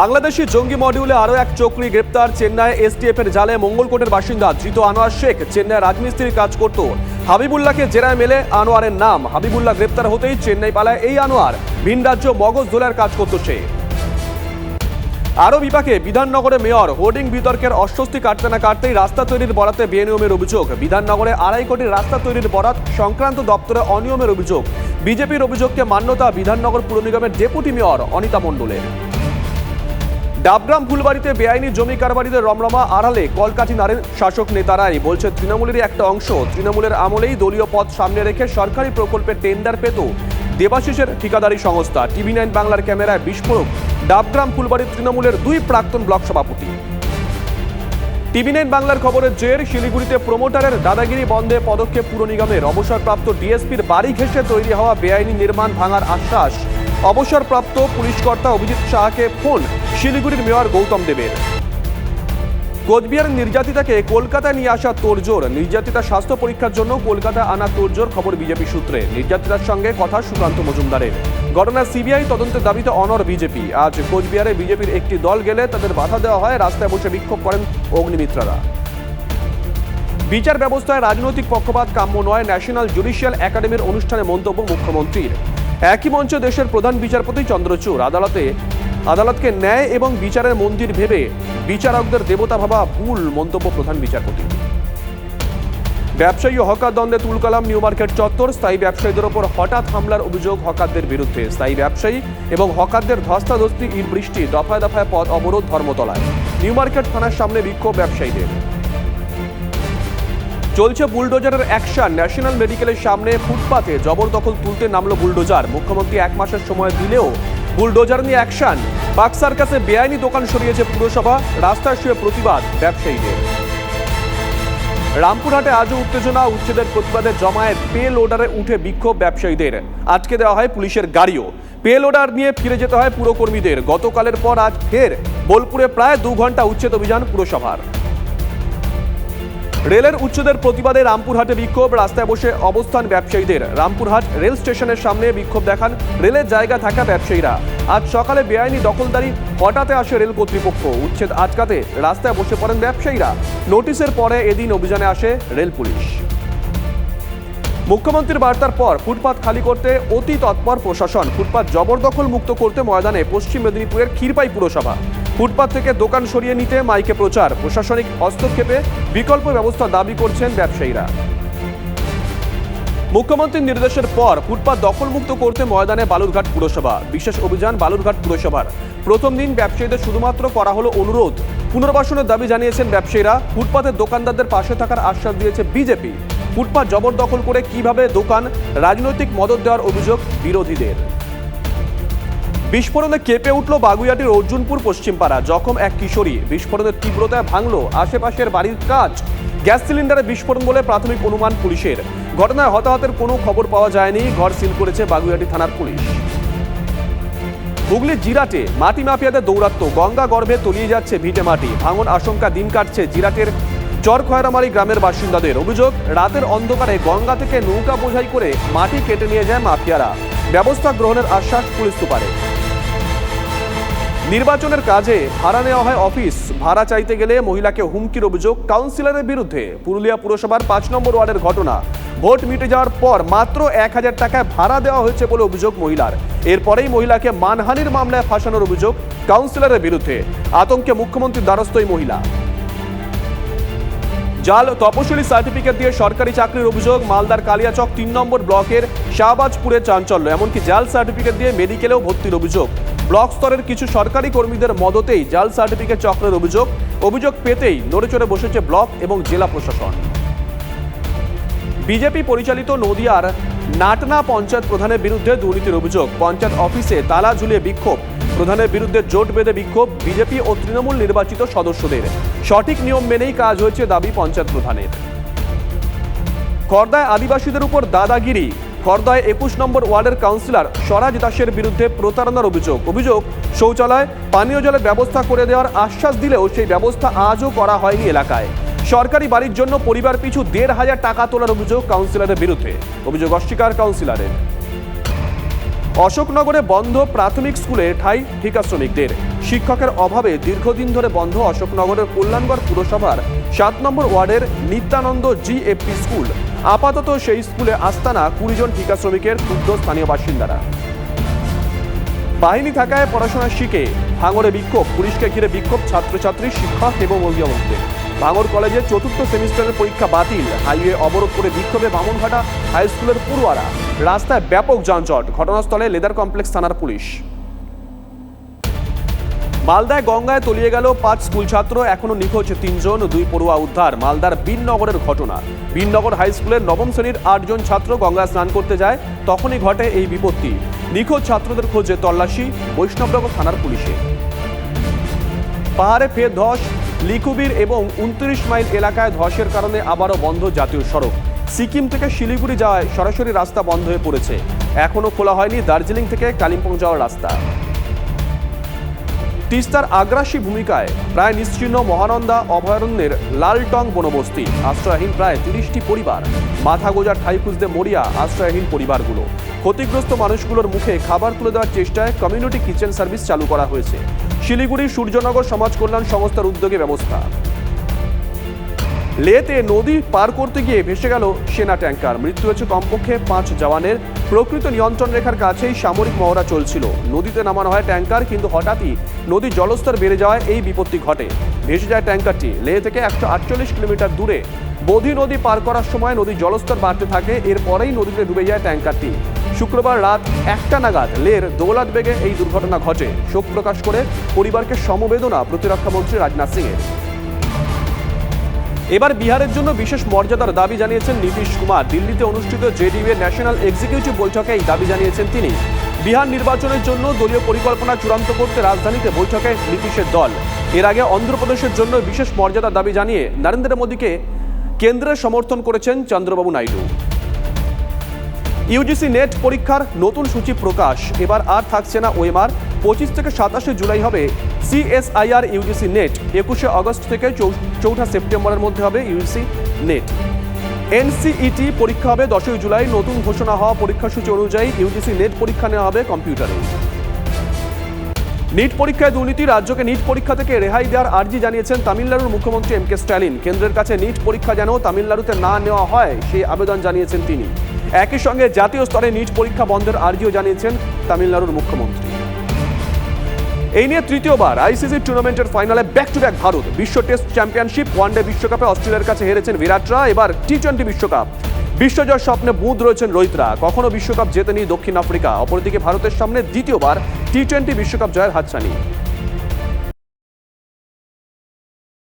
বাংলাদেশি জঙ্গি মডিউলে আরও এক চক্রী গ্রেপ্তার চেন্নাই এসটিএফ এর জালে মঙ্গলকোটের বাসিন্দা ধৃত আনোয়ার শেখ, চেন্নাই রাজমিস্ত্রির কাজ করত। হাবিবুল্লাহকে জেরায় মেলে আনোয়ারের নাম। হাবিবুল্লাহ গ্রেপ্তার হতেই চেন্নাই পালায় এই আনোয়ার। ভিন রাজ্য মগজ দোলার কাজ করত সে। আরও বিপাকে, বিধাননগরে মেয়র হোর্ডিং বিতর্কের অস্বস্তি কাটতে না কাটতেই রাস্তা তৈরির বরাতে বেনিয়মের অভিযোগ। বিধাননগরে আড়াই কোটি রাস্তা তৈরির বরাত সংক্রান্ত দপ্তরে অনিয়মের অভিযোগ। বিজেপির অভিযোগকে মান্যতা বিধাননগর পুর নিগমের ডেপুটি মেয়র অনিতা মণ্ডলের। ডাবগ্রাম ফুলবাড়িতে বেআইনি জমি কারবারিদের রমরমা আড়ালে কলকাঠি নাড়েন শাসক নেতারাই বলছে, তৃণমূলেরই একটা অংশ। তৃণমূলের আমলেই দলীয় পদ সামনে রেখে সরকারি প্রকল্পে টেন্ডার পেত দেবাশিসের ঠিকাদারি সংস্থা। টিভি নাইন বাংলার ক্যামেরায় বিস্ফোরক, ডাবগ্রাম ফুলবাড়ির তৃণমূলের দুই প্রাক্তন ব্লক সভাপতি। টিভি নাইন বাংলার খবরের জের, শিলিগুড়িতে প্রমোটারের দাদাগিরি বন্ধে পদক্ষেপ পুর নিগমের। অবসরপ্রাপ্ত ডিএসপির বাড়ি ঘেঁষে তৈরি হওয়া বেআইনি নির্মাণ ভাঙার আশ্বাস। অবসরপ্রাপ্ত পুলিশকর্তা অভিজিৎ শাহকে ফোন শিলিগুড়ির মেয়র গৌতম দেবের। কোচবিহার নির্যাতিতাকে কলকাতায় নিয়ে আসা তোড়জোড় নির্যাতিতা স্বাস্থ্য পরীক্ষার জন্য কলকাতা আনা তোড়জোড় খবর বিজেপি সূত্রে। নির্যাতিতার সঙ্গে কথা সুকান্ত মজুমদারের। ঘটনা সিবিআই তদন্তের দাবিতে অনর বিজেপি। আজ কোচবিহারে বিজেপির একটি দল গেলে তাদের বাধা দেওয়া হয়, রাস্তায় বসে বিক্ষোভ করেন অগ্নিমিত্রারা। বিচার ব্যবস্থায় রাজনৈতিক পক্ষপাত কাম্য নয়, ন্যাশনাল জুডিশিয়াল একাডেমির অনুষ্ঠানে মন্তব্য মুখ্যমন্ত্রীর। একই মঞ্চে দেশের প্রধান বিচারপতি চন্দ্রচূড়। আদালতে আদালতকে ন্যায় এবং বিচারের মন্দির ভেবে বিচারকদের দেবতা ভাবা ভুল মন্তব্য প্রধান বিচারপতি। ব্যবসায়ী হকার দ্বন্দ্বে তুলকালাম নিউ মার্কেট চত্বর। স্থায়ী ব্যবসায়ীদের ওপর হঠাৎ হামলার অভিযোগ হকারদের বিরুদ্ধে। স্থায়ী ব্যবসায়ী এবং হকারদের ধস্তাধস্তি, ইট বৃষ্টি, দফায় দফায় পথ অবরোধ ধর্মতলায়। নিউ মার্কেট থানার সামনে বিক্ষোভ ব্যবসায়ীদের। চলছে বুলডোজারের অ্যাকশন। ন্যাশনাল মেডিকেলের সামনে ফুটপাতে জবরদখল তুলতে নামলো বুলডোজার। মুখ্যমন্ত্রী এক মাসের সময় দিলেও বুলডোজার নিয়ে অ্যাকশন। বাক্সার কাছে বেআইনি দোকান সরিয়েছে পুরসভা, রাস্তায় শুয়ে প্রতিবাদ ব্যবসায়ীদের। রামপুরহাটে আজও উত্তেজনা, উচ্ছেদের প্রতিবাদে জমায়েত পে লোডারে উঠে বিক্ষোভ ব্যবসায়ীদের। আটকে দেওয়া হয় পুলিশের গাড়িও। পে লোডার নিয়ে ফিরে যেতে হয় পুরকর্মীদের। গতকালের পর আজ ফের, বোলপুরে প্রায় দু ঘণ্টা উচ্ছেদ অভিযান পুরসভার। রেলের উচ্চদের প্রতিবাদে রামপুরহাটে বিক্ষোভ, রাস্তায় বসে অবস্থান ব্যবসায়ীদের। রামপুরহাট রেল স্টেশনের সামনে বিক্ষোভ দেখান রেলের জায়গা থাকা ব্যবসায়ীরা। আজ সকালে বেআইনি দখলদারি হটাতে আসে রেল কর্তৃপক্ষ। উচ্ছেদ আটকাতে রাস্তায় বসে পড়েন ব্যবসায়ীরা। নোটিশের পরে এদিন অভিযানে আসে রেল পুলিশ। মুখ্যমন্ত্রীর বার্তার পর ফুটপাত খালি করতে অতি তৎপর প্রশাসন। ফুটপাত জবরদখল মুক্ত করতে ময়দানে পশ্চিম মেদিনীপুরের ক্ষীরপাই পুরসভা। ফুটপাত থেকে দোকান সরিয়ে নিতে মাইকে প্রচার। প্রশাসনিক হস্তক্ষেপে বিকল্প ব্যবস্থা দাবি করছেন ব্যবসায়ীরা। মুখ্যমন্ত্রীর নির্দেশের পর ফুটপাত দখলমুক্ত করতে ময়দানে বালুরঘাট পুরসভা। বিশেষ অভিযান বালুরঘাট পুরসভার। প্রথম দিন ব্যবসায়ীদের শুধুমাত্র করা হলো অনুরোধ। পুনর্বাসনের দাবি জানিয়েছেন ব্যবসায়ীরা। ফুটপাতের দোকানদারদের পাশে থাকার আশ্বাস দিয়েছে বিজেপি। ফুটপাত জবরদখল করে কীভাবে দোকান, রাজনৈতিক মদত দেওয়ার অভিযোগ বিরোধীদের। বিস্ফোরণে কেঁপে উঠল বাগুইয়াটির অর্জুনপুর পশ্চিমপাড়া। জখম এক কিশোরী। বিস্ফোরণের তীব্রতায় ভাঙল আশেপাশের বাড়ির কাজ। গ্যাস সিলিন্ডারে বিস্ফোরণ বলে প্রাথমিক অনুমান পুলিশের। ঘটনায় হতাহতের কোনো খবর পাওয়া যায়নি, ঘর সিল করেছে বাগুইয়াটি থানার পুলিশ। হুগলির জিরাটে মাটি মাফিয়াদের দৌরাত্ম গঙ্গা গর্ভে তলিয়ে যাচ্ছে ভিটে মাটি। ভাঙন আশঙ্কা দিন কাটছে জিরাটের চরখয়রামারি গ্রামের বাসিন্দাদের অভিযোগ, রাতের অন্ধকারে গঙ্গা থেকে নৌকা বোঝাই করে মাটি কেটে নিয়ে যায় মাফিয়ারা। ব্যবস্থা গ্রহণের আশ্বাস পুলিশ সুপারে। নির্বাচনের কাজে ভাড়া নেওয়া হয় অফিস। ভাড়া চাইতে গেলে মহিলাকে হুমকির অভিযোগ কাউন্সিলরের বিরুদ্ধে। পুরুলিয়া পুরসভার পাঁচ নম্বর ওয়ার্ডের ঘটনা। ভোট মিটে যাওয়ার পর মাত্র এক হাজার টাকায় ভাড়া দেওয়া হয়েছে বলে অভিযোগ মহিলার। এরপরেই মহিলাকে মানহানির মামলায় ফাঁসানোর অভিযোগ কাউন্সিলরের বিরুদ্ধে। আতঙ্কে মুখ্যমন্ত্রীর দ্বারস্থ মহিলা। জাল তপশিলি সার্টিফিকেট দিয়ে সরকারি চাকরির অভিযোগ, মালদার কালিয়াচক তিন নম্বর ব্লকের শাহবাজপুরে চাঞ্চল্য। এমনকি জাল সার্টিফিকেট দিয়ে মেডিকেলেও ভর্তির অভিযোগ। ব্লক স্তরের কিছু সরকারি কর্মীদের মদতেই জাল সার্টিফিকেট চক্রের অভিযোগ। অভিযোগ পেতেই নড়েচড়ে বসেছে ব্লক এবং জেলা প্রশাসন। বিজেপি পরিচালিত নদিয়ার নাটনা পঞ্চায়েত প্রধানের বিরুদ্ধে দুর্নীতির অভিযোগ। পঞ্চায়েত অফিসে তালা ঝুলিয়ে বিক্ষোভ। প্রধানের বিরুদ্ধে জোট বেঁধে বিক্ষোভ বিজেপি ও তৃণমূল নির্বাচিত সদস্যদের। সঠিক নিয়ম মেনেই কাজ হয়েছে দাবি পঞ্চায়েত প্রধানের। খর্দায় আদিবাসীদের উপর দাদাগিরি। খর্দায় একুশ নম্বর ওয়ার্ডের কাউন্সিলর স্বরাজ দাসের বিরুদ্ধে প্রতারণার অভিযোগ। অভিযোগ, শৌচালয়, পানীয় জলের ব্যবস্থা করে দেওয়ার আশ্বাস দিলেও সেই ব্যবস্থা আজও করা হয়নি এলাকায়। সরকারি বাড়ির জন্য পরিবার পিছু দেড় হাজার টাকা তোলার অভিযোগ কাউন্সিলরের বিরুদ্ধে। অভিযোগ অস্বীকার কাউন্সিলরের। অশোকনগরে বন্ধ প্রাথমিক স্কুলে ঠাই ঠিকা শ্রমিকদের। শিক্ষকের অভাবে দীর্ঘদিন ধরে বন্ধ অশোকনগরের কল্যাণগড় পুরসভার সাত নম্বর ওয়ার্ডের নিত্যানন্দ জি জিএফপি স্কুল। আপাতত সেই স্কুলে আস্তানা কুড়ি জন ঠিকা শ্রমিকের ক্ষুদ্র স্থানীয় বাসিন্দারা। বাহিনী থাকায় পড়াশোনা শিখে ভাঙড়ে বিক্ষোভ, পুলিশকে ঘিরে বিক্ষোভ ছাত্রছাত্রী, শিক্ষক এবং অভিভাবকদের। ভাঙড় কলেজের চতুর্থ সেমিস্টারের পরীক্ষা বাতিল। হাইওয়ে অবরোধ করে বিক্ষোভে বামনঘাটা হাই স্কুলের পড়ুয়ারা। রাস্তায় ব্যাপক যানজট, ঘটনাস্থলে লেদার কমপ্লেক্স থানার পুলিশ। মালদায় গঙ্গায় তলিয়ে গেল পাঁচ স্কুল ছাত্র এখনও নিখোঁজ তিনজন, দুই পড়ুয়া উদ্ধার। মালদার বিননগরের ঘটনা। বিননগর হাই স্কুলের নবম শ্রেণির আটজন ছাত্র গঙ্গায় স্নান করতে যায়, তখনই ঘটে এই বিপত্তি। নিখোঁজ ছাত্রদের খোঁজে তল্লাশি, বৈষ্ণবনগর থানার পুলিশে। পাহাড়ে ফের ধস লিকুবির এবং উনত্রিশ মাইল এলাকায় ধসের কারণে আবারও বন্ধ জাতীয় সড়ক। সিকিম থেকে শিলিগুড়ি যাওয়ায় সরাসরি রাস্তা বন্ধ হয়ে পড়েছে। এখনও খোলা হয়নি দার্জিলিং থেকে কালিম্পং যাওয়ার রাস্তা। তিস্তার আগ্রাসী ভূমিকায় প্রায় নিশ্চিহ্ন মহানন্দা অভয়ারণ্যের লালটং বনবস্তি। আশ্রয়হীন প্রায় তিরিশটি পরিবার। মাথা গোজার ঠাই খুঁজতে মরিয়া আশ্রয়হীন পরিবারগুলো। ক্ষতিগ্রস্ত মানুষগুলোর মুখে খাবার তুলে দেওয়ার চেষ্টায় কমিউনিটি কিচেন সার্ভিস চালু করা হয়েছে। শিলিগুড়ি সূর্যনগর সমাজ কল্যাণ সংস্থার উদ্যোগে ব্যবস্থা। লেতে নদী পার করতে গিয়ে ভেসে গেল সেনা ট্যাঙ্কার। মৃত্যু হয়েছে কমপক্ষে পাঁচ জওয়ানের। প্রকৃত নিয়ন্ত্রণ রেখার কাছেই সামরিক মহড়া চলছিল। নদীতে নামানো হয় ট্যাঙ্কার, কিন্তু হঠাৎই নদীর জলস্তর বেড়ে যাওয়ায় এই বিপত্তি ঘটে। ভেসে যায় ট্যাঙ্কারটি। লেহ থেকে একশো আটচল্লিশ কিলোমিটার দূরে। বোধি নদী পার করার সময় নদীর জলস্তর বাড়তে থাকে, এরপরেই নদীতে ডুবে যায় ট্যাঙ্কারটি। শুক্রবার রাত একটা নাগাদ লের দৌলাত বেগে এই দুর্ঘটনা ঘটে। শোক প্রকাশ করে পরিবারকে সমবেদনা প্রতিরক্ষা মন্ত্রী রাজনাথ সিংয়ের এবার বিহারের জন্য বিশেষ মর্যাদার দাবি জানিয়েছেন নীতিশ কুমার। দিল্লিতে অনুষ্ঠিত জেডিইউ এর ন্যাশনাল এক্সিকিউটিভ বৈঠকে এই দাবি জানিয়েছেন তিনি। বিহার নির্বাচনের জন্য দলীয় পরিকল্পনা চূড়ান্ত করতে রাজধানীতে বৈঠকে নীতিশের দল। এর আগে অন্ধ্রপ্রদেশের জন্য বিশেষ মর্যাদার দাবি জানিয়ে নরেন্দ্র মোদীকে কেন্দ্রের সমর্থন করেছেন চন্দ্রবাবু নাইডু। ইউজিসি নেট পরীক্ষার নতুন সূচি প্রকাশ। এবার আর থাকছে না ওএমআর। পঁচিশ থেকে সাতাশে জুলাই হবে সিএসআইআর ইউজিসি নেট। একুশে আগস্ট থেকে চৌঠা সেপ্টেম্বরের মধ্যে হবে ইউজিসি নেট। এনসিইটি পরীক্ষা হবে দশই জুলাই। নতুন ঘোষণা হওয়া পরীক্ষাসূচি অনুযায়ী ইউজিসি নেট পরীক্ষা নেওয়া হবে কম্পিউটারে। নিট পরীক্ষায় দুর্নীতি, রাজ্যকে নিট পরীক্ষা থেকে রেহাই দেওয়ার আর্জি জানিয়েছেন তামিলনাড়ুর মুখ্যমন্ত্রী এম কে স্ট্যালিন। কেন্দ্রের কাছে নিট পরীক্ষা যেন তামিলনাড়ুতে না নেওয়া হয়, সেই আবেদন জানিয়েছেন তিনি। একই সঙ্গে জাতীয় স্তরে নিট পরীক্ষা বন্ধের আর্জিও জানিয়েছেন তামিলনাড়ুর মুখ্যমন্ত্রী। এই নিয়ে তৃতীয়বার আইসিসি টুর্নামেন্টের ফাইনালে ব্যাক টু ব্যাক ভারত। বিশ্ব টেস্ট চ্যাম্পিয়নশিপ, ওয়ানডে বিশ্বকাপে অস্ট্রেলিয়ার কাছে হেরেছেন বিরাটরা এবার টি টোয়েন্টি বিশ্বকাপ। বিশ্বজয়ের স্বপ্নে বুঁদ রয়েছেন রোহিতরা। কখনো বিশ্বকাপ জেতেনি দক্ষিণ আফ্রিকা, অপরদিকে ভারতের সামনে দ্বিতীয়বার টি টোয়েন্টি বিশ্বকাপ জয়ের হাতছানি।